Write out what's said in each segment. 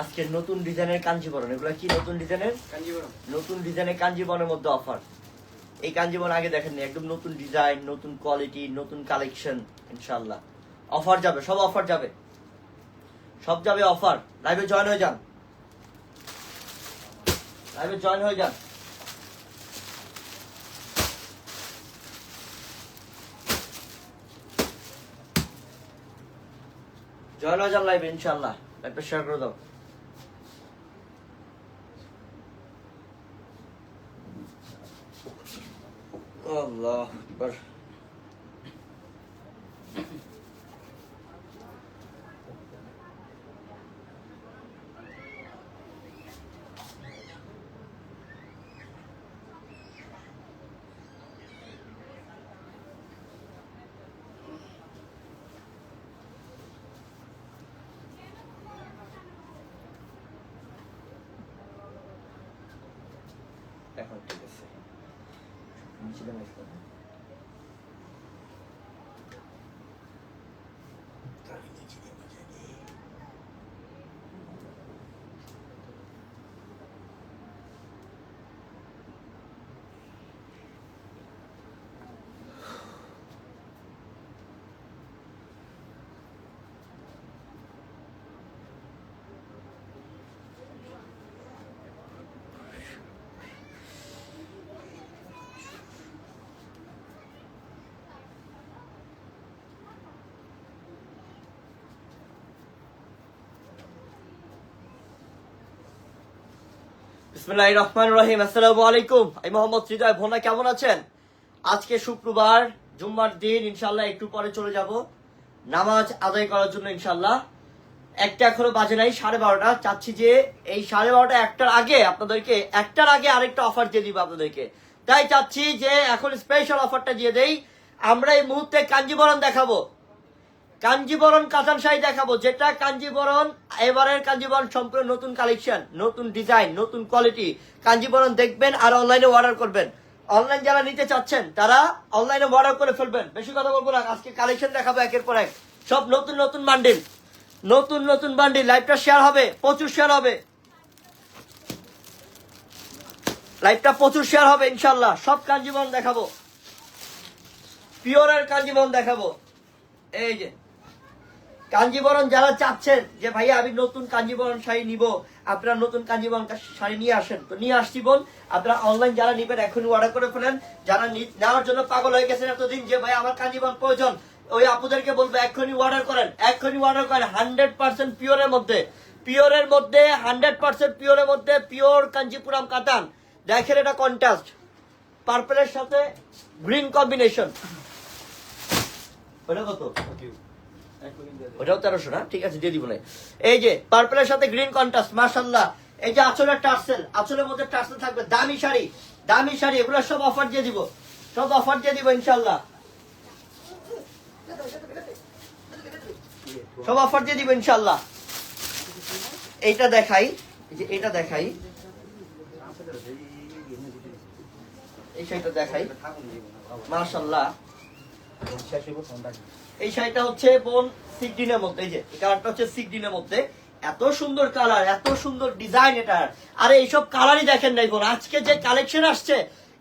আজকে নতুন ডিজাইনের কাঞ্জিবরণ। এগুলো কি নতুন ডিজাইনের? কাঞ্জিপুরম নতুন ডিজাইনের কাঞ্জিবরণের মধ্যে অফার এই কাঞ্জিবরণ আগে দেখেননি একদম নতুন ডিজাইন নতুন কোয়ালিটি নতুন কালেকশন ইনশাল্লাহ অফার যাবে সব অফার যাবে। সব যাবে অফার লাইভে জয়েন হয়ে যান। লাইভে জয়েন হয়ে যান। জয়েন হয়ে যান লাইভে ইনশাল্লাহ লাইভটা শেয়ার করে দাও। আল্লাহ আকবার এখন ঠিক আছে নিচে নামে আসতে হবে। তাহলে বিসমিল্লাহির রহমানির রহিম। আসসালামু আলাইকুম আমি মোহাম্মদ হৃদয় ভোনা, কেমন আছেন? আজকে শুক্রবার, জুম্মার দিন ইনশাল্লাহ একটু পরে চলে যাব। নামাজ আদায় করার জন্য ইনশাল্লাহ একটা এখনও বাজে নাই, সাড়ে বারোটা। চাচ্ছি যে এই সাড়ে বারোটা একটার আগে আপনাদেরকে, একটার আগে আরেকটা অফার দিয়ে দিব আপনাদেরকে। তাই চাচ্ছি যে এখন স্পেশাল অফারটা দিয়ে দেই। আমরা এই মুহূর্তে কাঞ্জিবরণ দেখাবো। কাঞ্জিবরণ কাতান শাড়ি দেখাবো। যেটা কাঞ্জিবরণ, এবারের কাঞ্জিবরণ সম্পূর্ণ নতুন কালেকশন নতুন ডিজাইন নতুন কোয়ালিটি কাঞ্জিবরণ দেখবেন আর অনলাইনে অর্ডার করবেন। অনলাইন যারা নিতে চাচ্ছেন, তারা অনলাইনে অর্ডার করে ফেলবেন। বেশি কথা বলব না, আজকে কালেকশন দেখাবো একের পর এক। সব নতুন নতুন বান্ডিল নতুন নতুন বান্ডিল লাইভটা শেয়ার হবে, প্রচুর শেয়ার হবে। লাইভটা প্রচুর শেয়ার হবে ইনশাল্লাহ সব কাঞ্জিবরণ দেখাবো। পিওরের কাঞ্জিবরণ দেখাবো। এই যে। কাঞ্জিবরণ যারা চাচ্ছেন যে, ভাইয়া, আমি নতুন কাঞ্জিবরণ শাড়ি নিব। আপনারা নতুন কাঞ্জিবরণ শাড়ি নিয়ে আসেন। তো নিয়ে আসছি বোন। আপনারা অনলাইন যারা নিবেন, এখনই অর্ডার করে ফেলেন। যারা নেওয়ার জন্য পাগল হয়ে গেছেন এতদিন যে ভাই আমার কাঞ্জিবরণ প্রয়োজন। ওই আপুদেরকে বলব এক্ষুনি অর্ডার করেন এক্ষুনি অর্ডার করেন হান্ড্রেড পার্সেন্ট পিওরের মধ্যে। পিওরের মধ্যে হান্ড্রেড পার্সেন্ট পিওরের মধ্যে পিওর কাঞ্জিপুরাম কাতান। দেখেন এটা কন্ট্রাস্ট পার্পেলের সাথে গ্রিন কম্বিনেশন ওটা কত? ওটাও না? ঠিক আছে, দিয়ে দিব না এই যে পার্পেলের সাথে গ্রিন কন্ট্রাস্ট মার্শাল্লাহ এই যে আঁচলের টার্সেল, আঁচলের মধ্যে টার্সেল থাকবে, দামি শাড়ি দামি শাড়ি, এগুলো সব অফার দিয়ে দিব। সব অফার দিয়ে দিব ইনশাল্লাহ সব অফার দিয়ে দিব ইনশাল্লাহ এইটা দেখাই যে এটা দেখাই। এই শাড়িটা দেখাই। মার্শাল্লাহ এই শাড়িটা হচ্ছে বোন সিকডিনের মধ্যে, এই যে কালারটা হচ্ছে সিকডিনের মধ্যে। এত সুন্দর কালার, এত সুন্দর ডিজাইন এটার। আরে, এইসব কালারই দেখেন নাই বোন। আজকে যে কালেকশন আসছে,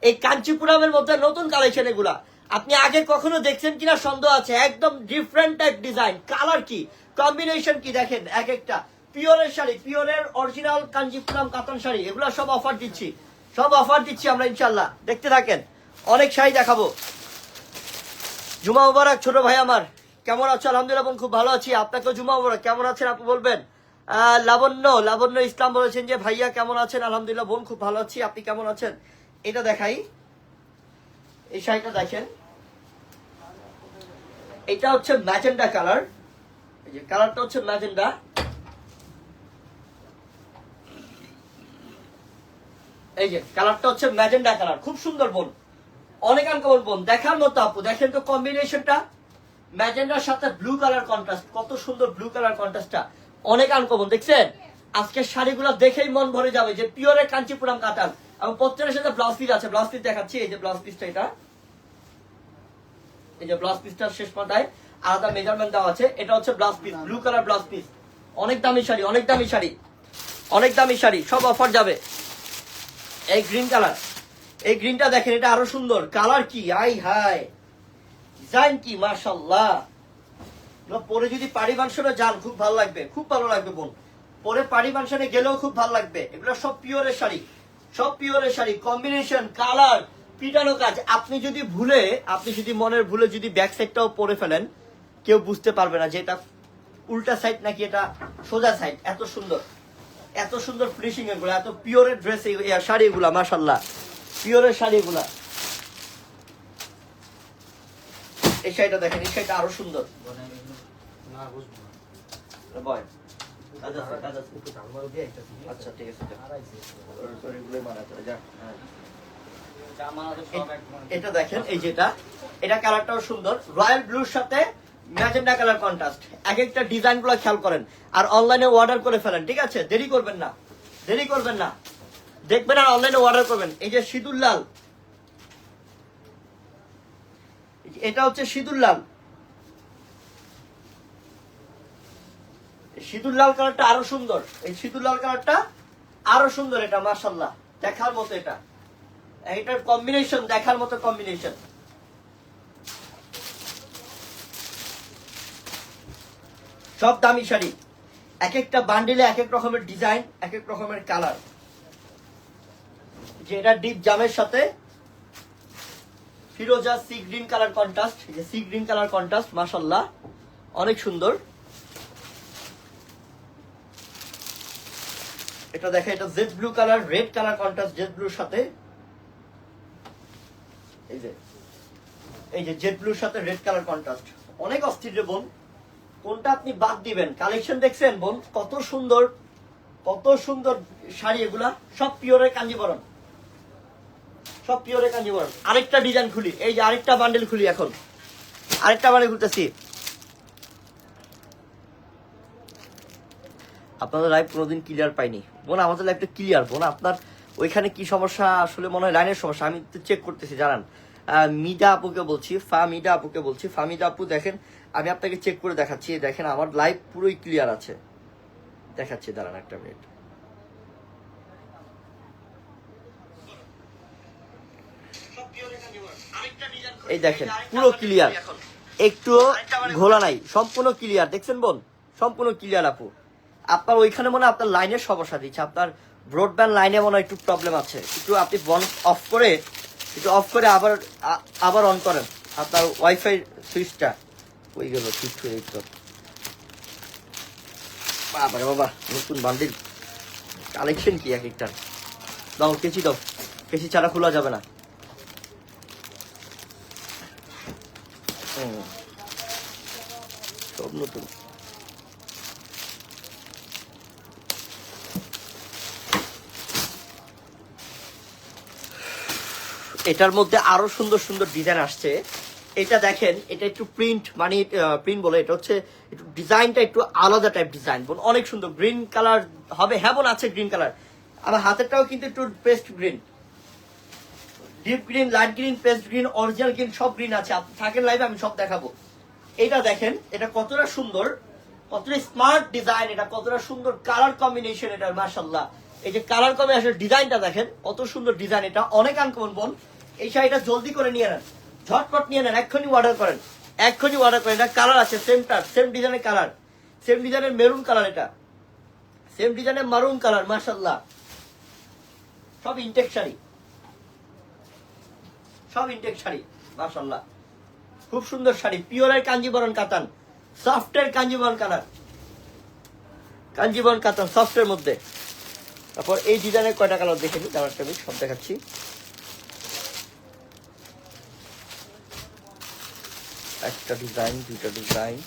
এই কাঞ্চিপুরামের মধ্যে নতুন কালেকশন এগুলা। আপনি আগে কখনো দেখছেন কিনা সন্দেহ আছে? একদম ডিফারেন্ট টাইপ ডিজাইন কালার কি? কম্বিনেশন কি? দেখেন, এক একটা। পিওরের শাড়ি, পিওরের অরিজিনাল কাঞ্চিপুরাম কাতান শাড়ি, এগুলো সব অফার দিচ্ছি। সব অফার দিচ্ছি আমরা ইনশাল্লাহ দেখতে থাকেন। অনেক শাড়ি দেখাবো। জুমা মুবারক, ছোট ভাই আমার। কেমন আছো? আলহামদুলিল্লাহ বোন, খুব ভালো আছি। আপনাকেও জুমা মুবারক। কেমন আছেন আপনি বলবেন? লাবণ্য লাবণ্য ইসলাম বলেছেন যে, ভাইয়া, কেমন আছেন? আলহামদুলিল্লাহ বোন, খুব ভালো আছি। আপনি কেমন আছেন? এটা দেখাই। এই শাড়িটা দেখেন। এটা হচ্ছে ম্যাজেন্ডা কালার। এই যে কালারটা হচ্ছে ম্যাজেন্ডা। এই যে কালারটা হচ্ছে ম্যাজেন্ডা কালার। খুব সুন্দর বোন। অনেক আনকমন বোন দেখার মতো আপু, দেখেন তো কম্বিনেশনটা ম্যাজেন্ডার সাথে ব্লু কালার কন্ট্রাস্ট কত সুন্দর ব্লু কালার কন্ট্রাস্টটা অনেক আনকমন দেখছেন? আজকের শাড়িগুলো দেখেই মন ভরে যাবে যে পিওরের কাঞ্চিপুরাম কাতান এবং প্রত্যেকের সাথে ব্লাউজ পিস আছে। ব্লাউজ পিস দেখাচ্ছি, এই যে ব্লাউজ পিসটা এটা। এই যে ব্লাউজ পিসটার শেষ পাতায় আলাদা মেজারমেন্ট দেওয়া আছে। এটা হচ্ছে blouse piece blue colour blouse piece অনেক দামি শাড়ি, অনেক দামি শাড়ি। অনেক দামি শাড়ি, সব অফার যাবে। এই গ্রিন কালার এই গ্রিনটা দেখেন, এটা আরও সুন্দর। কালার কি? আই হাই ডিজাইন কি? মাশাল্লাহ পরে যদি পাড়ি মাংসটা যান, খুব ভালো লাগবে। খুব ভালো লাগবে বোন। পরে পাড়ি মাংসনে গেলেও খুব ভালো লাগবে। এগুলো সব পিওরের শাড়ি। সব পিওরের শাড়ি। কম্বিনেশন কালার পিটানো কাজ। আপনি যদি ভুলে, আপনি যদি মনের ভুলে যদি ব্যাক সাইডটাও পরে ফেলেন, কেউ বুঝতে পারবে না যে এটা উল্টা সাইড নাকি এটা সোজা সাইড এত সুন্দর। এত সুন্দর ফিনিশিং এগুলো, এত পিওরের ড্রেস শাড়ি এগুলা মাসাল্লাহ পিওরের শাড়িগুলা। এই শাড়িটা দেখেন, এই শাড়িটা আরও সুন্দর। আচ্ছা। এটা দেখেন, এই যেটা, এটা কালারটাও সুন্দর। রয়্যাল ব্লুর সাথে কালার এক একটা খেয়াল করেন, আর অনলাইনে অর্ডার করে ফেলেন, ঠিক আছে? দেরি করবেন না, দেরি করবেন না। দেখবেন আর অনলাইনে অর্ডার করবেন। এই যে সিঁদুর লাল। এটা হচ্ছে সিঁদুর লাল। সিঁদুর লাল কালারটা আরও সুন্দর। এই সিঁদুর লাল কালারটা আরও সুন্দর এটা মাসাল্লাহ দেখার মতো এটা। এটার কম্বিনেশন দেখার মতো কম্বিনেশন সব দামি শাড়ি। এক একটা বান্ডিলে এক এক রকমের ডিজাইন এক এক রকমের কালার যে এটা ডিপ জামের সাথে ফিরোজা সি গ্রিন কালার কন্ট্রাস্ট যে সি গ্রিন কালার কন্ট্রাস্ট মাশাল্লাহ অনেক সুন্দর। এটা দেখে, এটা jade blue colour red colour contrast jade ব্লুর সাথে। এই যে এই যে জেড ব্লুর সাথে রেড কালার কন্ট্রাস্ট অনেক অস্থির রে বোন। কোনটা আপনি বাদ দিবেন? কালেকশন দেখছেন বোন? কত সুন্দর কত সুন্দর শাড়ি এগুলা। সব পিওরের কাঞ্জিবরণ সব পিওরের কাঞ্জিবরণ আরেকটা ডিজাইন খুলি, এই যে আরেকটা বান্ডেল খুলি এখন। আরেকটা বান্ডেল খুলতেছি। আপনাদের লাইভ কোনোদিন ক্লিয়ার পাইনি। বোন, আমাদের লাইভটা ক্লিয়ার বোন, আপনার ওইখানে কি সমস্যা? আসলে মনে হয় লাইনের সমস্যা। আমি তো চেক করতেছি, জানান। মিডা আপুকে বলছি, ফা মিডা আপুকে বলছি। ফা মিডা আপু, দেখেন, আমি আপনাকে চেক করে দেখাচ্ছি। দেখেন, আমার লাইভ পুরোই ক্লিয়ার আছে। দেখাচ্ছি, দাঁড়ান একটা মিনিট এই দেখেন, পুরো ক্লিয়ার একটু ঘোলা নাই, সম্পূর্ণ ক্লিয়ার দেখছেন বোন? সম্পূর্ণ ক্লিয়ার আপু। আপনার ওইখানে মনে আপনার লাইনের সমস্যা দিচ্ছে। আপনার ব্রডব্যান্ড লাইনে মনে একটু প্রবলেম আছে। একটু আপনি বন অফ করে, একটু অফ করে আবার আবার অন করেন। আপনার ওয়াইফাই সুইচটা ওই গেল ঠিক হয়ে বাবা বাবা, নতুন বান্ডিল কালেকশন কি এক একটার দাও, কেচি দাও। কেচি ছাড়া খোলা যাবে না। সব নতুন। এটার মধ্যে আরও সুন্দর সুন্দর ডিজাইন আসছে। এটা দেখেন, এটা একটু প্রিন্ট মানে প্রিন্ট বলে, এটা হচ্ছে একটু ডিজাইনটা একটু আলাদা টাইপ ডিজাইন অনেক সুন্দর। গ্রিন কালার হবে হ্যাঁ আছে গ্রিন কালার আমার হাতেরটাও কিন্তু একটু paste green deep green light green paste green original green সব গ্রিন আছে। আপনি থাকেন লাইভে আমি সব দেখাবো। এটা দেখেন, এটা কতটা সুন্দর, কতটা স্মার্ট ডিজাইন এটা কতটা সুন্দর কালার কম্বিনেশন এটা মাশাল্লাহ এই যে কালার কম্বিনেশন ডিজাইনটা দেখেন, কত সুন্দর ডিজাইন এটা, অনেক আনকমন বোন এই শাড়িটা জলদি করে নিয়ে নেন, ঝটপট নিয়ে নেন, এক্ষুনি অর্ডার করেন, এক্ষুনি অর্ডার করেন, এটা কালার আছে সেমটার সেম ডিজাইনের কালার সেম ডিজাইনের মেরুন কালার এটা। সেম ডিজাইনের মারুন কালার মাশাল্লাহ সব ইনটেক শাড়ি। সব ইনটেক শাড়ি মাশাল্লাহ খুব সুন্দর শাড়ি, পিওরের কাঞ্জিবরণ কাতান, সফটের কাঞ্জিবরণ কালার কাঞ্জিবরণ কাতান সফটের মধ্যে। তারপর এই ডিজাইনের কয়টা কালার দেখে নিই কালারটা আমি সব দেখাচ্ছি। একটা ডিজাইন, দুইটা ডিজাইন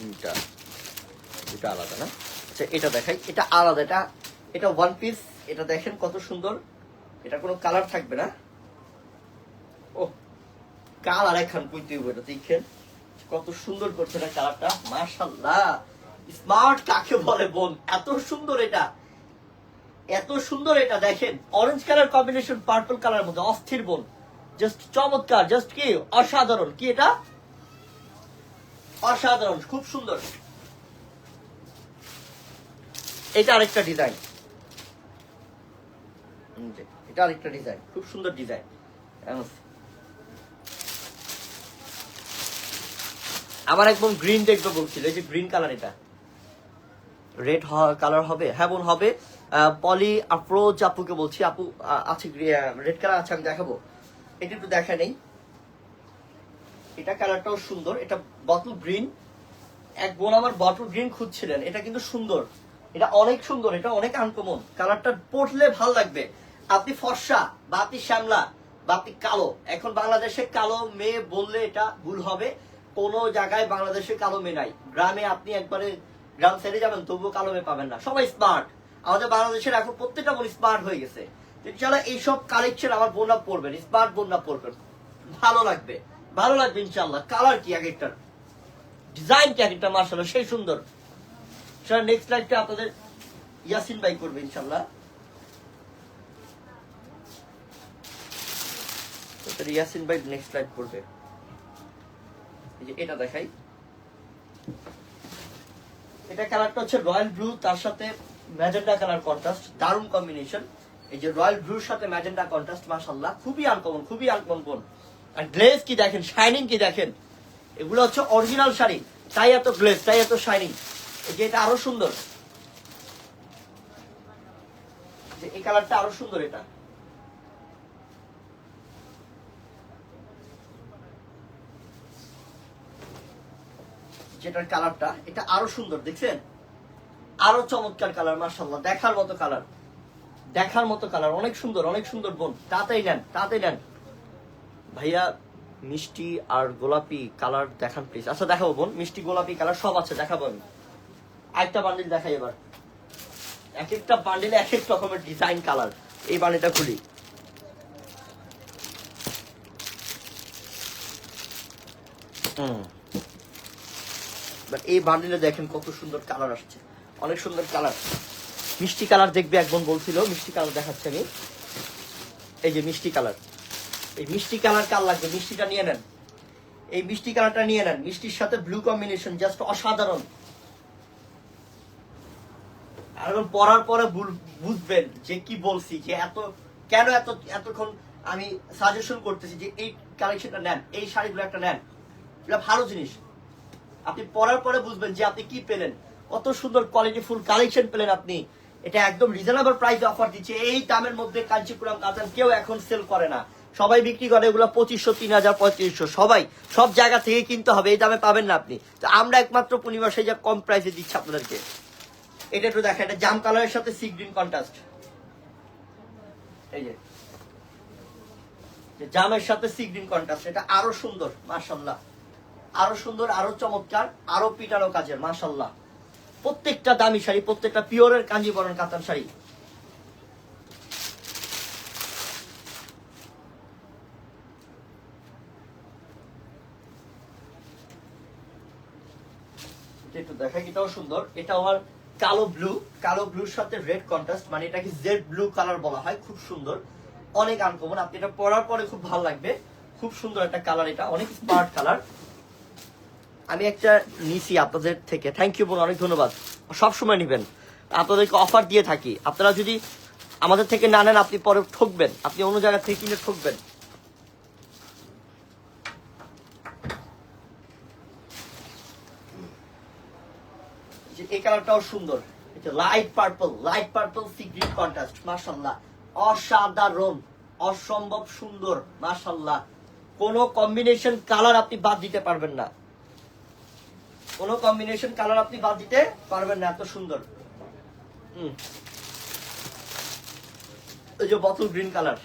দুইটা দুইটা আলাদা না? আচ্ছা এটা দেখাই, এটা আলাদা, এটা এটা ওয়ান পিস এটা দেখেন কত সুন্দর। এটা কোনো কালার থাকবে না। ও কালার এখন কইতে হইব এটা, দেখেন। কত সুন্দর করছে না কালারটা মাশাল্লাহ স্মার্ট কাকে বলে বোন? এত সুন্দর এটা। এত সুন্দর এটা, দেখেন। Orange colour combination purple colour মধ্যে, অস্থির বোন। জাস্ট চমৎকার জাস্ট কি? অসাধারণ। কি এটা? অসাধারণ, খুব সুন্দর। এটা আরেকটা ডিজাইন এটা আরেকটা ডিজাইন খুব সুন্দর ডিজাইন আমার একদম গ্রিন দেখবে বলছিল, এই যে গ্রিন কালার এটা। রেড কালার হবে। হ্যাঁ হবে। পলি আপুকে বলছি, আপু আছে রেড কালার আছে, আমি দেখাবো। এটা একটু দেখা নেই। এটা কালারটাও সুন্দর। এটা বটল গ্রিন এক বোন আমার বটল গ্রিন খুঁজছিলেন। এটা কিন্তু সুন্দর। এটা অনেক সুন্দর। এটা অনেক আনকমন কালারটা পড়লে ভালো লাগবে। আপনি ফর্সা, বা আপনি শ্যামলা, বা আপনি কালো। এখন বাংলাদেশে কালো মেয়ে বললে এটা ভুল হবে। কোন জায়গায় বাংলাদেশে কালো মেয়ে নাই। গ্রামে আপনি একবারে গ্রাম সাইডে যাবেন, তবুও কালো মেয়ে পাবেন না। সবাই স্মার্ট আমাদের বাংলাদেশের এখন প্রত্যেকটা বোন স্মার্ট হয়ে গেছে। ইনশাল্লাহ এইসব কালেকশন আমার বোনরা পড়বেন স্মার্ট বোনরা পড়বেন ভালো লাগবে ভালো লাগবে ইনশাল্লাহ। কালার কি এক একটার ডিজাইন কি একটা মার্শাল সেই সুন্দর। সেটা নেক্সট লাইফটা আপনাদের ইয়াসিন ভাই করবে ইনশাল্লাহ। তো ইয়াসিন নেক্সট লাইভ করবে এই যে এটা দেখাই। এটা কালারটা হচ্ছে রয়্যাল ব্লু তার সাথে ম্যাজেন্ডা কালার কন্ট্রাস্ট দারুণ কম্বিনেশন এই যে রয়্যাল ব্লুর সাথে ম্যাজেন্ডা কন্ট্রাস্ট মাশাআল্লাহ, খুবই আনকমন খুবই আনকমন আর গ্লেজ কি দেখেন? শাইনিং কি দেখেন? এগুলো হচ্ছে অরিজিনাল শাড়ি, তাই এত গ্লেজ তাই এত শাইনিং এই যে এটা আরও সুন্দর। এই কালারটা আরও সুন্দর এটা। যেটার কালারটা, এটা আরও সুন্দর, দেখছেন? আরও চমৎকার কালার মার্শাল্লাহ দেখার মতো কালার। দেখার মতো কালার, অনেক সুন্দর অনেক সুন্দর বোন। তাতেই নেন তাতেই নেন। ভাইয়া, মিষ্টি আর গোলাপি কালার দেখান প্লিজ আচ্ছা দেখাবো বোন, মিষ্টি, গোলাপি কালার সব আছে, দেখাবো আমি। আরেকটা বান্ডিল দেখাই এবার। এক একটা বান্ডিলে এক এক রকমের ডিজাইন কালার। এই বান্ডিলটা খুলি। হুম। বাট এই বান্ডিলে দেখেন কত সুন্দর কালার আসছে। অনেক সুন্দর কালার মিষ্টি কালার দেখবে একজন বলছিল, মিষ্টি কালার দেখাচ্ছে আমি। এই যে মিষ্টি কালার এই মিষ্টি কালার কার লাগবে? মিষ্টিটা নিয়ে নেন। এই মিষ্টি কালারটা নিয়ে নেন। মিষ্টির সাথে ব্লু কম্বিনেশন জাস্ট অসাধারণ। আর এখন পড়ার পরে বুঝবেন যে কি বলছি, যে এত, কেন এত, এতক্ষণ আমি সাজেশন করতেছি যে এই কালেকশনটা নেন, এই শাড়িগুলো একটা নেন। এটা ভালো জিনিস। আপনি পড়ার পরে বুঝবেন যে আপনি কি পেলেন। কত সুন্দর কোয়ালিটি ফুল কালেকশন পেলেন আপনি। এটা একদম রিজনেবল প্রাইসে অফার দিচ্ছে। এই দামের মধ্যে কাঞ্চিপুরম কাতান কেউ এখন সেল করে না। সবাই বিক্রি করে এগুলো পঁচিশশো, তিন হাজার, পঁয়ত্রিশশো। সবাই, সব জায়গা থেকে কিনতে হবে। এই দামে পাবেন না আপনি। তো আমরা একমাত্র পূর্ণিমা সেই যা কম প্রাইসে দিচ্ছি আপনাদেরকে। এটা একটু দেখা, এটা জাম কালারের সাথে সি গ্রিন কন্ট্রাস্ট এই যে। জামের সাথে সি গ্রিন কন্ট্রাস্ট এটা আরও সুন্দর মার্শাল্লাহ আরও সুন্দর, আরও চমৎকার, আরও পিটানো কাজের মাশাল্লাহ প্রত্যেকটা দামি শাড়ি, প্রত্যেকটা পিওরের কাঞ্জিবরণ কাতান শাড়ি। একটু দেখাই, এটাও সুন্দর। এটা আমার কালো ব্লু কালো ব্লুর সাথে রেড কন্ট্রাস্ট মানে এটাকে জেড ব্লু কালার বলা হয়, খুব সুন্দর। অনেক আনকমন আপনি এটা পরার পরে খুব ভালো লাগবে। খুব সুন্দর একটা কালার এটা, অনেক স্মার্ট কালার আমি একটা নিছি আপনাদের থেকে। থ্যাংক ইউ বোন, অনেক ধন্যবাদ। সব সময় নেবেন। আপনাদেরকে অফার দিয়ে থাকি। আপনারা যদি আমাদের থেকে না নেন, আপনি পরে ঠকবেন। আপনি অন্য জায়গা থেকে কিনে ঠকবেন। এই কালারটাও সুন্দর। Light purple light purple sea contrast মাশাল্লাহ অসাধারণ, অসম্ভব সুন্দর মাশাল্লাহ কোন কম্বিনেশন কালার আপনি বাদ দিতে পারবেন না। কোন কম্বিনেশন কালার আপনি বাদ দিতে পারবেন না, এত সুন্দর। এই যে বটল গ্রিন কালার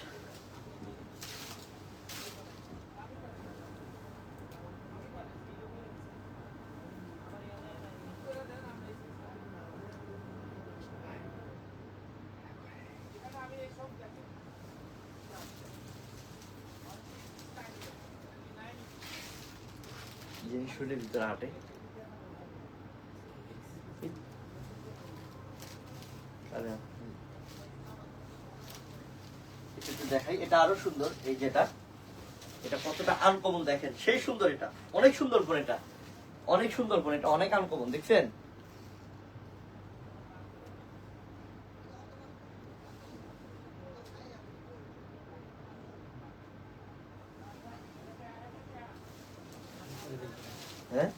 জিনিস ভিতরে হাঁটে আরে, হুম। এটা দেখাই, এটা আরও সুন্দর, এই যেটা এটা। কতটা আনকমন দেখেন, সেই সুন্দর এটা। অনেক সুন্দর বোন এটা। অনেক সুন্দর বোন এটা, অনেক আনকমন দেখছেন হ্যাঁ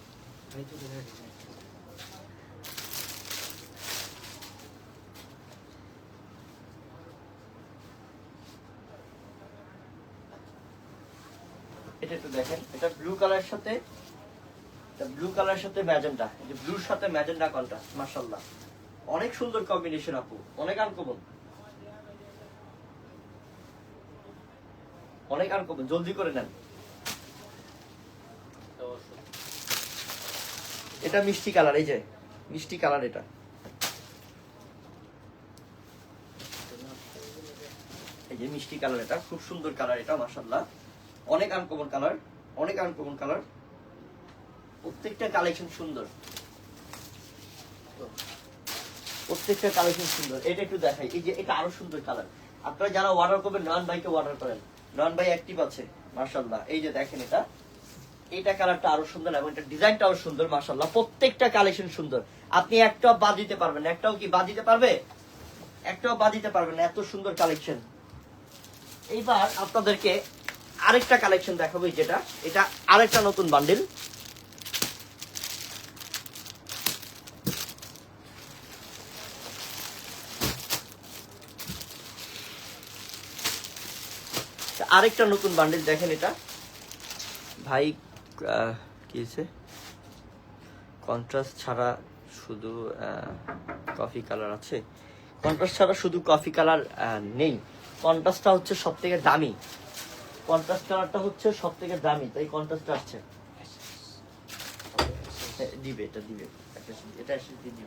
এটা একটু দেখেন এটা ব্লু কালারের সাথে এটা কালারের সাথে ম্যাজেন্টা যে ব্লুর সাথে ম্যাজেন্টা কন্ট্রাস্ট মাশাআল্লাহ। অনেক সুন্দর কম্বিনেশন আপু, অনেক আনকমন অনেক আনকমন জলদি করে নেন। এটা মিষ্টি কালার, এই যে, মিষ্টি কালার এটা। এই যে মিষ্টি কালার এটা, খুব সুন্দর কালার এটা, মাশাআল্লাহ। অনেক আনকমন কালার, অনেক আনকমন কালার। প্রত্যেকটা কালেকশন সুন্দর। প্রত্যেকটা কালেকশন সুন্দর। এটা একটু দেখাই। এই যে, এটা আরও সুন্দর কালার আপনারা যারা অর্ডার করবেন নয়ন ভাইকে অর্ডার করেন। নয়ন ভাই অ্যাক্টিভ আছে, মাশাআল্লাহ। এই যে দেখেন এটা। এইটা কালারটা আরও সুন্দর এবং এটা ডিজাইনটাও সুন্দর, মাশাআল্লাহ। প্রত্যেকটা কালেকশন সুন্দর। আপনি একটাও বাদ দিতে পারবেন। একটাও কি বাদ দিতে পারবে? একটাও বাদ দিতে পারবেন এত সুন্দর কালেকশন এইবার আপনাদেরকে আরেকটা কালেকশন দেখাবো যেটা। এটা আরেকটা নতুন বান্ডিল আরেকটা নতুন বান্ডিল দেখেন এটা। ভাই কি হয়েছে? কন্ট্রাস্ট ছাড়া শুধু কফি কালার আছে। কন্ট্রাস্ট ছাড়া শুধু কফি কালার নেই। কন্ট্রাস্টটা হচ্ছে সব থেকে দামি। কন্ট্রাস্ট কালারটা হচ্ছে সব থেকে দামি তাই কন্ট্রাস্ট আসছে। হ্যাঁ, দিবে এটা দিবে। এটা দিবে।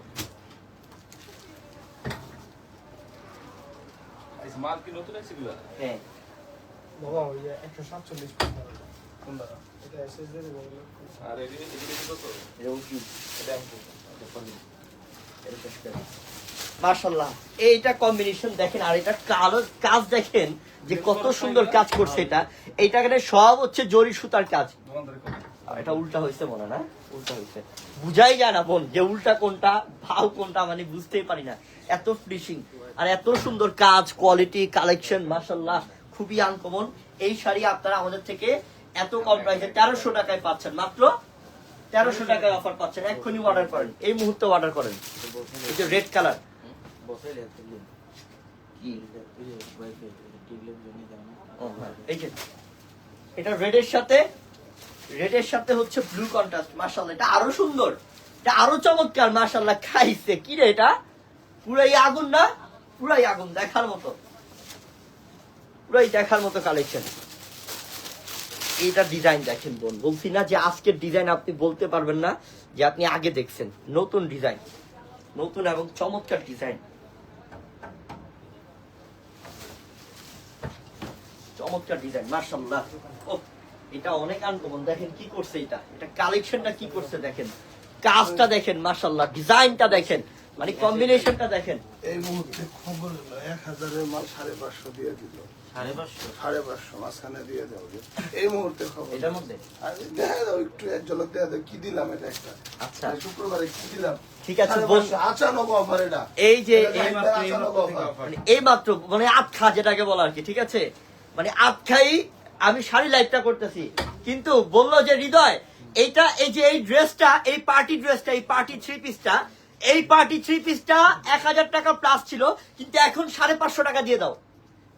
মাল কি নতুন আছে হ্যাঁ। বাবা ওই যে একশো সাতচল্লিশ কোনটা? এটা এসএসডি আর এদিকে এদিকে কত এটা মাশাল্লাহ এইটা কম্বিনেশন দেখেন আর এটা কালো কাজ দেখেন যে কত সুন্দর কাজ করছে এটা। এইটা সব হচ্ছে জরি সুতার কাজ। এটা উল্টা হয়েছে মনে না? উল্টা হয়েছে। বুঝাই যায় না বোন যে উল্টা কোনটা ভাও কোনটা মানে বুঝতেই পারি না। এত ফিনিশিং আর এত সুন্দর কাজ কোয়ালিটি কালেকশন মাশাল্লাহ খুবই আনকমন এই শাড়ি আপনারা আমাদের থেকে এত কম প্রাইসে তেরোশো টাকায় পাচ্ছেন। মাত্র তেরোশো টাকায় অফার পাচ্ছেন। এক্ষুনি অর্ডার করেন। এই মুহূর্তে অর্ডার করেন। রেড কালার এটা রেডের সাথে রেডের সাথে হচ্ছে ব্লু কন্ট্রাস্ট মাশাআল্লাহ, এটা আরও সুন্দর। এটা আরও চমৎকার। মাশাআল্লাহ, খাইছে। কি রে এটা? পুরাই আগুন না? পুরাই আগুন, দেখার মতো। পুরাই দেখার মতো কালেকশন এটা ডিজাইন দেখেন বোন, বলছি না যে আজকের ডিজাইন আপনি বলতে পারবেন না, যে আপনি আগে দেখছেন। নতুন ডিজাইন নতুন এবং চমৎকার ডিজাইন চমৎকার ডিজাইন মার্শাল্লাহ ও এটা অনেক আনকমন দেখেন কি করছে এটা। এটা কালেকশনটা কি করছে দেখেন। কাজটা দেখেন মার্শাল্লাহ ডিজাইনটা দেখেন। মানে কম্বিনেশনটা দেখেন। এই মুহূর্তে খবর হলো এক হাজারের মাল সাড়ে পাঁচশো দিয়ে দিল। সাড়ে পাঁচশো? সাড়ে পাঁচশো মাঝখানে দিয়ে দেবো এই মুহূর্তে খবর এটার মধ্যে? দেখা দাও একটু এক ঝলক দেখা দাও কি দিলাম এটা একটা? আচ্ছা। শুক্রবারে কি দিলাম? ঠিক আছে, সাড়ে বোন। পাঁচশো, আচানক অফার এটা। এই যে এই। মানে এই মাত্র মানে আটখা যেটাকে বলা আর কি ঠিক আছে? মানে আটখাই আমি শাড়ি লাইভটা করতেছি। কিন্তু বলল যে হৃদয় এইটা এই যে এই ড্রেসটা এই পার্টি ড্রেসটা এই পার্টি থ্রি পিসটা এই পার্টি থ্রি পিসটা এক হাজার টাকা প্লাস ছিল কিন্তু এখন সাড়ে পাঁচশো টাকা দিয়ে দাও।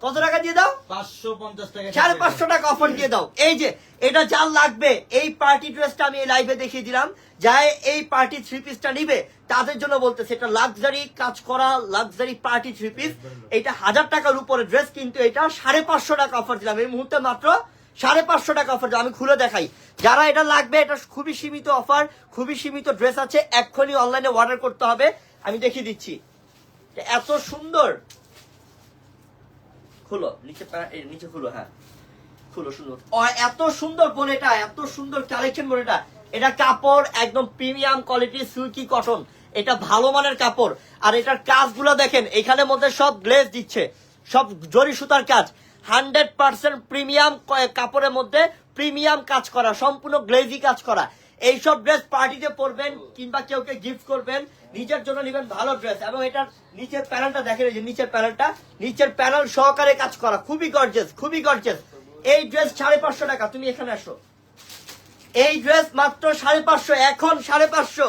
কত টাকা দিয়ে দাও? পাঁচশো পঞ্চাশ টাকা সাড়ে পাঁচশো টাকা অফার দিয়ে দাও। এই যে এটা যার লাগবে এই পার্টি ড্রেসটা আমি এই লাইভে দেখিয়ে দিলাম। যাই এই পার্টি থ্রি পিসটা নিবে তাদের জন্য বলতেছে এটা লাক্সারি কাজ করা লাক্সারি পার্টি থ্রি পিস এটা হাজার টাকার উপরে ড্রেস কিন্তু এটা সাড়ে পাঁচশো টাকা অফার দিলাম। এই মুহূর্তে মাত্র সাড়ে পাঁচশো টাকা অফার আমি খুলে দেখাই। যারা এটা লাগবে, এটা খুবই সীমিত অফার খুবই সীমিত ড্রেস আছে, এক্ষুনি অনলাইনে অর্ডার করতে হবে। আমি দেখিয়ে দিচ্ছি। এত সুন্দর। খুলো, নিচে নিচে খুলো হ্যাঁ। খুলো, সুন্দর। এত সুন্দর বোনেটা এত সুন্দর কালেকশন বোনেটা এটা কাপড় একদম প্রিমিয়াম কোয়ালিটি সিল্কি কটন এটা ভালো মানের কাপড়। আর এটার কাজগুলো দেখেন এখানে মধ্যে সব গ্লেজ দিচ্ছে। সব জরি সুতার কাজ। হান্ড্রেড পার্সেন্ট প্রিমিয়াম কাপড়ের মধ্যে প্রিমিয়াম কাজ করা, সম্পূর্ণ গ্লেজি কাজ করা। এইসব ড্রেস পার্টিতে পরবেন কিংবা কেউ কে গিফট করবেন, নিজের জন্য নেবেন ভালো ড্রেস এবং এটার নিচের প্যানেলটা এই যে নিচের প্যানেলটা নিচের প্যানেল সহকারে কাজ করা, খুবই গর্জেস খুবই গর্জেস এই ড্রেস সাড়ে পাঁচশো টাকা, তুমি এখানে আসো। এই ড্রেস মাত্র সাড়ে পাঁচশো, এখন সাড়ে পাঁচশো।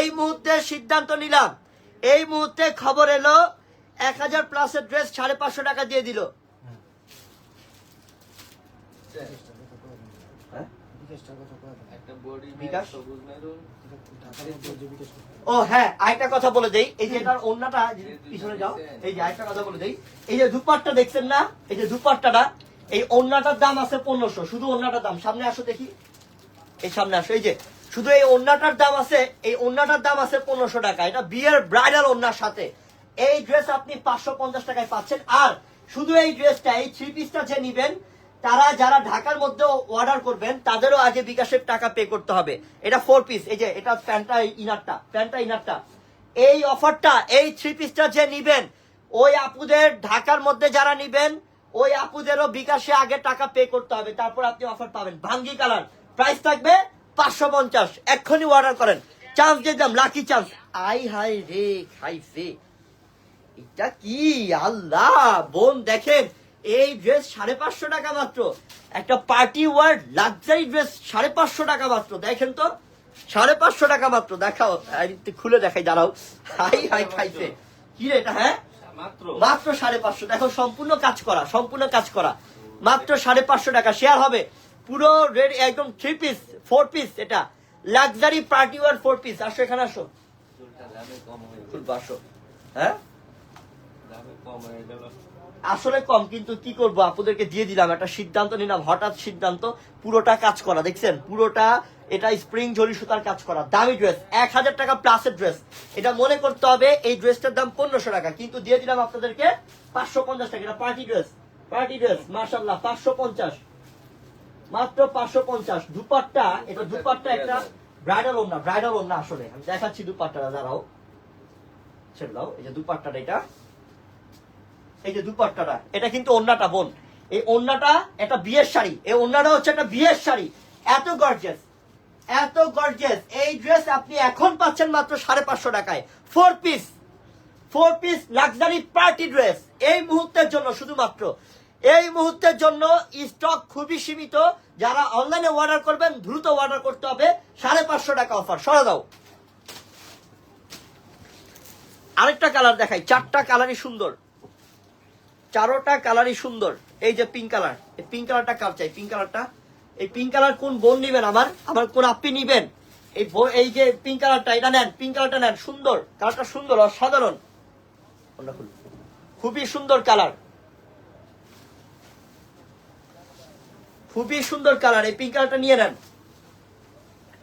এই মুহূর্তে সিদ্ধান্ত নিলাম। এই মুহূর্তে খবর এলো, এক হাজার প্লাসের ড্রেস সাড়ে পাঁচশো টাকা দিয়ে দিল একটা বডি বিকাশ? সবুজ মেরুন ও হ্যাঁ আরেকটা কথা বলে দেই। এই যে এটার অন্যটা পিছনে যাও। এই যে আরেকটা কথা বলে দেই। এই যে দুপাট্টা দেখছেন না? এই যে দুপাট্টাটা এই অন্যটার দাম আছে পনেরোশো। শুধু অন্যটার দাম। সামনে আসো দেখি। এই সামনে আসো। এই যে শুধু এই ওন্নাটার দাম আছে এই ওন্নাটার দাম আছে পনেরোশো টাকা। এটা বিয়ের ব্রাইডাল ওন্নার সাথে। এই ড্রেস আপনি পাঁচশো পঞ্চাশ টাকায় পাচ্ছেন। আর শুধু এই ড্রেসটা এই থ্রি পিসটা যে নিবেন তারা যারা ঢাকার মধ্যে অর্ডার করবেন, তাদেরও আগে বিকাশের টাকা পে করতে হবে। এটা ফোর পিস এই যে, এটা প্যান্টটা ইনারটা প্যান্টটা ইনারটা এই অফারটা এই থ্রি পিসটা যে নিবেন, ওই আপুদের ঢাকার মধ্যে যারা নিবেন, ওই আপুদেরও বিকাশে আগে টাকা পে করতে হবে, তারপর আপনি অফার পাবেন। ভাঙ্গি কালার প্রাইস থাকবে পাঁচশো পঞ্চাশ, এক্ষুনি অর্ডার করেন। চান্স দিলাম লাকি চান্স আই হাই রে খাইছে এটা কি আল্লাহ, বোন দেখেন এই ড্রেস সাড়ে পাঁচশো টাকা মাত্র। একটা পার্টি ওয়ার লাক্সারি ড্রেস সাড়ে পাঁচশো টাকা মাত্র। দেখেন তো সাড়ে পাঁচশো টাকা মাত্র। দেখাও খুলে দেখাই দাঁড়াও। হাই হাই খাইছে। কি রে এটা হ্যাঁ? মাত্র। সাড়ে পাঁচশো। দেখো সম্পূর্ণ কাজ করা সম্পূর্ণ কাজ করা। মাত্র সাড়ে পাঁচশো টাকা। শেয়ার হবে। পুরো রেড একদম থ্রি পিস ফোর পিস এটা। Luxury party wear four piece আসো এখানে আসো। আসো হ্যাঁ কম হয়ে গেল। আসলে কম, কিন্তু কি করব? আপনাদেরকে দিয়ে দিলাম একটা সিদ্ধান্ত নিলাম। হঠাৎ সিদ্ধান্ত, পুরোটা কাজ করা, দেখছেন? পুরোটা, এটা স্প্রিং জরি সুতার কাজ করা। দামি ড্রেস এক হাজার টাকা প্লাসের ড্রেস এটা মনে করতে হবে, এই ড্রেসটার দাম পনেরোশো টাকা। কিন্তু দিয়ে দিলাম আপনাদেরকে পাঁচশো পঞ্চাশ টাকা। এটা পার্টি ড্রেস পার্টি ড্রেস মার্শাল্লাহ পাঁচশো পঞ্চাশ। মাত্র পাঁচশো পঞ্চাশ। দুপাট্টা, এটা দুপাট্টা একটা ব্রাইডাল ওনা ব্রাইডাল ওনা আসলে। আমি দেখাচ্ছি দুপাট্টাটা, দাঁড়াও। ছেড়ে দাও, এই যে দুপাট্টাটা এটা। এই যে দুপাট্টাটা, এটা কিন্তু ওন্নাটা, বোন। এই ওন্নাটা একটা বিয়ের শাড়ি। এই ওন্নাটা হচ্ছে একটা বিয়ের শাড়ি। এত গর্জেস এত গর্জেস এই ড্রেস আপনি এখন পাচ্ছেন মাত্র সাড়ে পাঁচশো টাকায়। Four piece four piece luxury party dress এই মুহূর্তের জন্য শুধুমাত্র, এই মুহূর্তের জন্য স্টক খুবই সীমিত। যারা অনলাইনে অর্ডার করবেন, দ্রুত অর্ডার করতে হবে। সাড়ে পাঁচশো টাকা অফার সরা দাও আরেকটা কালার দেখাই। চারটা কালারই সুন্দর। চারোটা কালারই সুন্দর। এই যে পিঙ্ক কালার এই পিঙ্ক কালারটা কার চাই? পিঙ্ক কালারটা এই পিঙ্ক কালার কোন বোন নিবেন আমার আমার কোন আপনি নিবেন? এই এই যে পিঙ্ক কালারটা এটা নেন পিঙ্ক কালারটা নেন, সুন্দর। কালারটা সুন্দর, অসাধারণ। খুবই সুন্দর কালার খুবই সুন্দর কালার এই পিঙ্ক কালারটা নিয়ে নেন।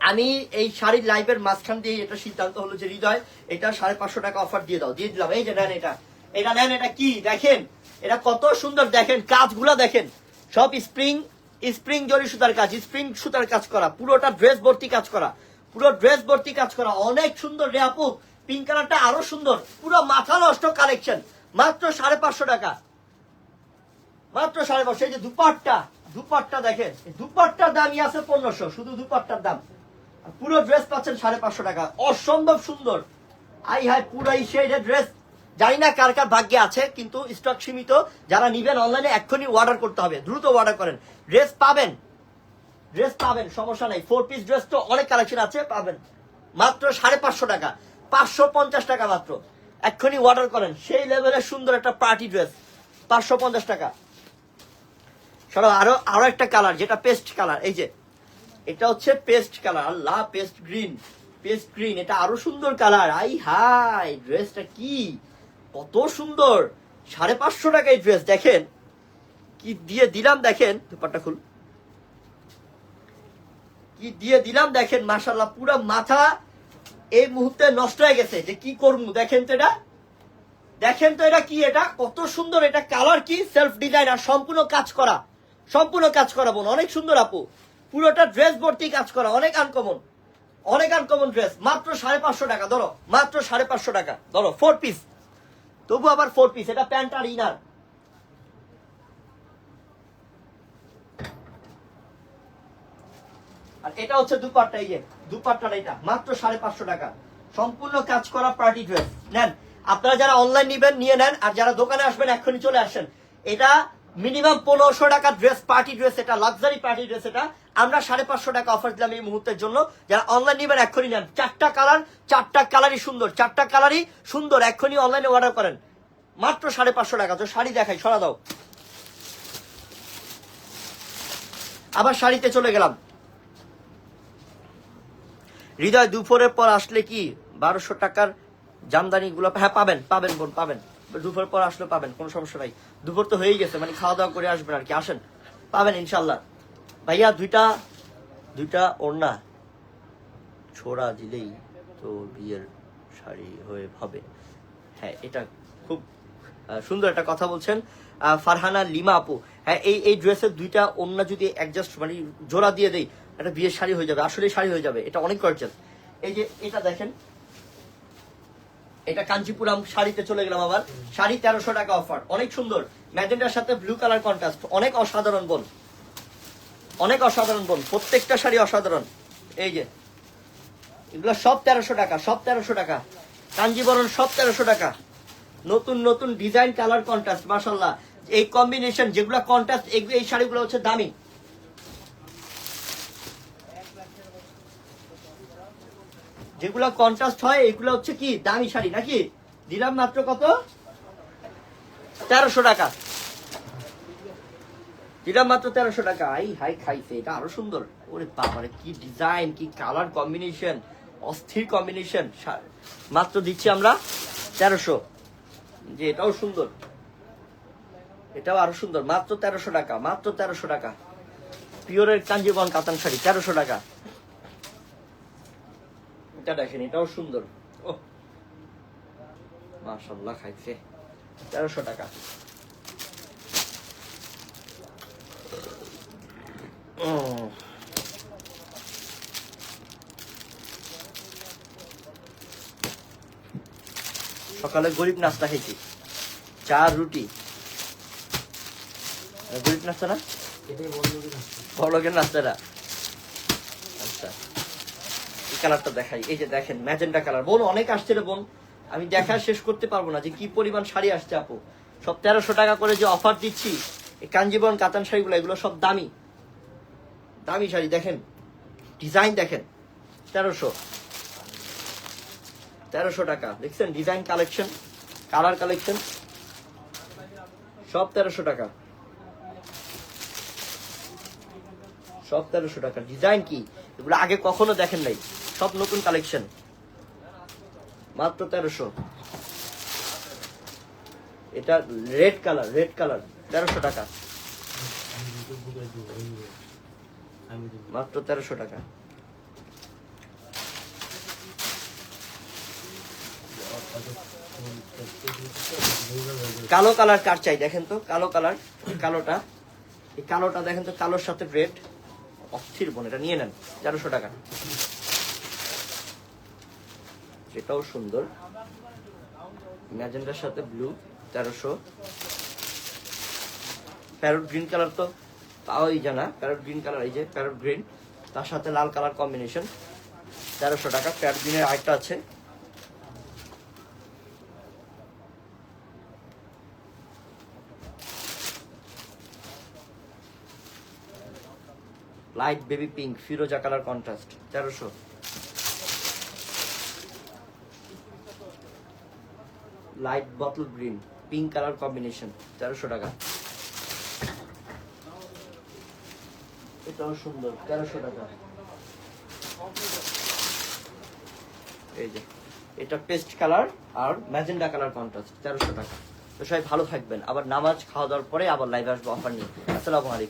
আমি এই শাড়ির লাইভের মাঝখান দিয়ে এটা সিদ্ধান্ত হলো যে হৃদয়, এটা সাড়ে পাঁচশো টাকা অফার দিয়ে দাও। দিয়ে দিলাম, এই যে নেন এটা। এটা নেন, এটা কি? দেখেন এটা কত সুন্দর দেখেন, কাজগুলো দেখেন। সব স্প্রিং স্প্রিং জরি সুতার কাজ, স্প্রিং সুতার কাজ করা, পুরোটা ড্রেস ভর্তি কাজ করা, পুরো ড্রেস ভর্তি কাজ করা। অনেক সুন্দর রে আপু, পিঙ্ক কালারটা আরও সুন্দর, পুরো মাথা নষ্ট কালেকশন, মাত্র সাড়ে পাঁচশো টাকা। মাত্র সাড়ে পাঁচশো, এই যে দুপাট্টা দুপাট্টা দেখেন দুপাট্টার দামই আছে পনেরোশো, শুধু দুপাট্টার দাম। পুরো ড্রেস পাচ্ছেন সাড়ে পাঁচশো টাকা, অসম্ভব সুন্দর। আই হাই পুরো এই সেই ড্রেস জানি না কার কার ভাগ্যে আছে, কিন্তু স্টক সীমিত, যারা নিবেন অনলাইনে এক্ষুনি অর্ডার করতে হবে, দ্রুত অর্ডার করেন। ড্রেস পাবেন। ড্রেস পাবেন, সমস্যা নাই। ফোর পিস ড্রেস তো অনেক কালেকশন আছে, পাবেন। মাত্র সাড়ে পাঁচশো টাকা, পাঁচশো পঞ্চাশ টাকা মাত্র। এক্ষুনি অর্ডার করেন। সেই লেভেলের সুন্দর একটা পার্টি ড্রেস পাঁচশো পঞ্চাশ টাকা। সরো আরও আরও একটা কালার যেটা পেস্ট কালার এই যে, এটা হচ্ছে পেস্ট কালার আল্লাহ পেস্ট গ্রিন পেস্ট গ্রিন এটা আরও সুন্দর কালার আই হাই ড্রেসটা কি? কত সুন্দর। সাড়ে পাঁচশো টাকা এই ড্রেস দেখেন। কি দিয়ে দিলাম, দেখেন। দুপাট্টা খুল। কি দিয়ে দিলাম, দেখেন মাশাল্লাহ পুরো মাথা এই মুহূর্তে নষ্ট হয়ে গেছে। যে কি করব, দেখেন তো এটা। দেখেন তো এটা কি এটা? কত সুন্দর এটা কালার কি? সেলফ ডিজাইন আর সম্পূর্ণ কাজ করা। সম্পূর্ণ কাজ করা, বোন। অনেক সুন্দর, আপু। পুরোটা ড্রেস ভর্তি কাজ করা, অনেক আনকমন অনেক আনকমন ড্রেস মাত্র সাড়ে পাঁচশো টাকা, ধরো। মাত্র সাড়ে পাঁচশো টাকা, ধরো ফোর পিস তবু আবার ফোর পিস এটা প্যান্ট আর ইনার আর এটা হচ্ছে দুপাট্টা ইয়ে যে এটা, মাত্র সাড়ে পাঁচশো টাকা। সম্পূর্ণ কাজ করা পার্টি ড্রেস নেন, আপনারা যারা অনলাইন নিবেন, নিয়ে নেন, আর যারা দোকানে আসবেন, এক্ষুনি চলে আসেন। এটা মিনিমাম পনেরোশো টাকা ড্রেস পার্টি ড্রেস এটা লাক্সারি পার্টি ড্রেস এটা। আমরা সাড়ে পাঁচশো টাকা অফার দিলাম এই মুহূর্তের জন্য। যারা অনলাইন নেবেন, এক্ষুনি নেন। চারটা কালার চারটা কালারই সুন্দর। চারটা কালারই সুন্দর। এক্ষুনি অনলাইনে অর্ডার করেন। মাত্র সাড়ে পাঁচশো টাকা। তো শাড়ি দেখাই, সরা দাও। আবার শাড়িতে চলে গেলাম। হৃদয় দুপুরের পর আসলে কি? বারোশো টাকার জামদানি গুলো হ্যাঁ পাবেন পাবেন বোন, পাবেন। দুপুরের পর আসলে পাবেন, কোনো সমস্যা নাই। দুপুর তো হয়েই গেছে মানে খাওয়া দাওয়া করে আসবেন আর কি, আসেন। পাবেন ইনশাল্লাহ ভাইয়া, দুইটা দুইটা ওড়না। ছোড়া দিলেই তো বিয়ের শাড়ি হয়ে হবে হ্যাঁ এটা খুব সুন্দর একটা কথা বলছেন ফারহানা লিমা আপু। হ্যাঁ এই এই ড্রেসের দুইটা ওড়না যদি অ্যাডজাস্ট মানে জোড়া দিয়ে দেই, একটা বিয়ের শাড়ি হয়ে যাবে আসলে শাড়ি হয়ে যাবে, এটা অনেক গর্জাস এই যে এটা দেখেন এটা কাঞ্চিপুরাম শাড়িতে চলে গেলাম আবার। শাড়ি তেরোশো টাকা অফার অনেক সুন্দর। ম্যাজেন্টার সাথে ব্লু কালার কন্ট্রাস্ট অনেক অসাধারণ বোন। অনেক অসাধারণ বোন। প্রত্যেকটা শাড়ি অসাধারণ। এই যে। এগুলো সব তেরোশো টাকা, সব তেরোশো টাকা। কাঞ্জিবরণ সব তেরোশো টাকা। নতুন নতুন ডিজাইন কালার কন্ট্রাস্ট মাসাল্লাহ এই কম্বিনেশন যেগুলো কন্ট্রাস্ট এই শাড়িগুলো হচ্ছে দামি। যেগুলো কন্ট্রাস্ট হয়, এগুলো হচ্ছে কি, দামি শাড়ি নাকি? দিলাম মাত্র কত? তেরোশো টাকা। দিলাম মাত্র তেরোশো টাকা। আই হাই খাইছে, এটা আরও সুন্দর। ওরে বাবারে, কি ডিজাইন কি কালার কম্বিনেশন অস্থির কম্বিনেশন মাত্র দিচ্ছি আমরা তেরোশো। যে এটাও সুন্দর। এটাও আরও সুন্দর। মাত্র তেরোশো টাকা, মাত্র তেরোশো টাকা। পিওরের কাঞ্জিবন কাতান শাড়ি, তেরোশো টাকা। এটা দেখেন, এটাও সুন্দর। ও মাশাল্লাহ খাইছে। তেরোশো টাকা। সকালে গরিব নাস্তা খেয়েছি। চা, রুটি। গরিব নাস্তা না? বড়লোকের নাস্তাটা। কালারটা দেখাই। এই যে দেখেন, ম্যাজেন্টা কালার। বোন, অনেক আসছে রে বোন। আমি দেখা শেষ করতে পারব না যে কি পরিমাণ শাড়ি আসছে আপু। সব তেরোশো টাকা করে যে অফার দিচ্ছি, এই কাঞ্জিবরণ কাতান শাড়িগুলো, এগুলো সব দামি। দামি শাড়ি, দেখেন। ডিজাইন দেখেন। তেরোশো। তেরোশো টাকা। দেখছেন? Design collection, colour collection. সব তেরোশো টাকা। সব তেরোশো টাকা। ডিজাইন কি? এগুলো আগে কখনো দেখেন নাই। সব নতুন কালেকশন। মাত্র তেরোশো। এটা রেড কালার রেড কালার, তেরোশো টাকা। মাত্র তেরোশো টাকা। কালো কালার কার চাই দেখেন তো? কালো কালার, কালোটা। এই কালোটা দেখেন তো, কালোর সাথে রেড। অস্থির বোন, এটা নিয়ে নেন, তেরোশো টাকা। সেটাও সুন্দর। ম্যাজেন্ডার সাথে ব্লু তেরোশো। প্যারট গ্রিন কালার তো পাওয়াই জানা প্যারট গ্রিন কালার এই যে প্যারোট গ্রিন তার সাথে লাল কালার কম্বিনেশন তেরোশো টাকা। প্যারট গ্রিনের আরেকটা আছে। লাইট বেবি পিঙ্ক ফিরোজা কালার কন্ট্রাস্ট তেরোশো। Light bottle green pink colour combination তেরোশো টাকা। এটাও সুন্দর, তেরোশো টাকা। এই যে, এটা পেস্ট কালার আর ম্যাজেন্ডা কালার কন্ট্রাস্ট তেরোশো টাকা। তো সবাই ভালো থাকবেন। আবার নামাজ খাওয়া দাওয়ার পরে আবার লাইভ আসব অফার নিয়ে। আসসালামু আলাইকুম।